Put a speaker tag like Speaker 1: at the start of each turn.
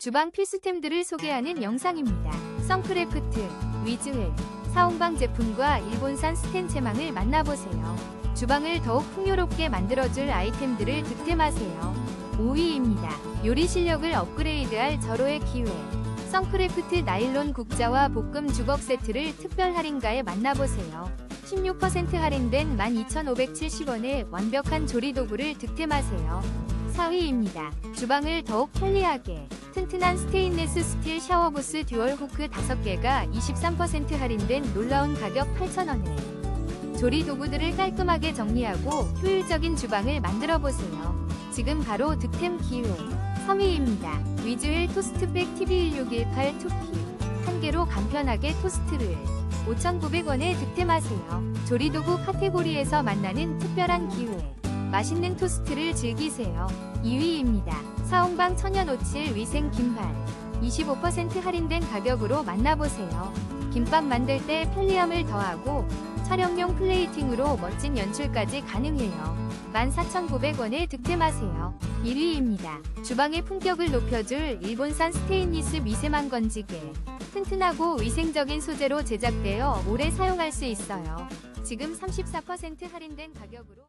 Speaker 1: 주방 필수템들을 소개하는 영상입니다. 선크래프트, 위즈웰, 사홍방 제품과 일본산 스텐 체망을 만나보세요. 주방을 더욱 풍요롭게 만들어줄 아이템들을 득템하세요. 5위입니다. 요리 실력을 업그레이드할 절호의 기회. 선크래프트 나일론 국자와 볶음 주걱 세트를 특별 할인가에 만나보세요. 16% 할인된 12,570원에 완벽한 조리 도구를 득템하세요. 4위입니다. 주방을 더욱 편리하게 튼튼한 스테인레스 스틸 샤워부스 듀얼 후크 5개가 23% 할인된 놀라운 가격 8,000원에 조리 도구들을 깔끔하게 정리하고 효율적인 주방을 만들어 보세요. 지금 바로 득템 기회. 3위입니다. 위즈웰 토스트백 TV1618 2피 한 개로 간편하게 토스트를 5,900원에 득템하세요. 조리도구 카테고리에서 만나는 특별한 기회. 맛있는 토스트를 즐기세요. 2위입니다. 사홍방 천연오칠 위생 김밥. 25% 할인된 가격으로 만나보세요. 김밥 만들 때 편리함을 더하고 촬영용 플레이팅으로 멋진 연출까지 가능해요. 14,900원에 득템하세요. 1위입니다. 주방의 품격을 높여줄 일본산 스테인리스 미세망 건지개. 튼튼하고 위생적인 소재로 제작되어 오래 사용할 수 있어요. 지금 34% 할인된 가격으로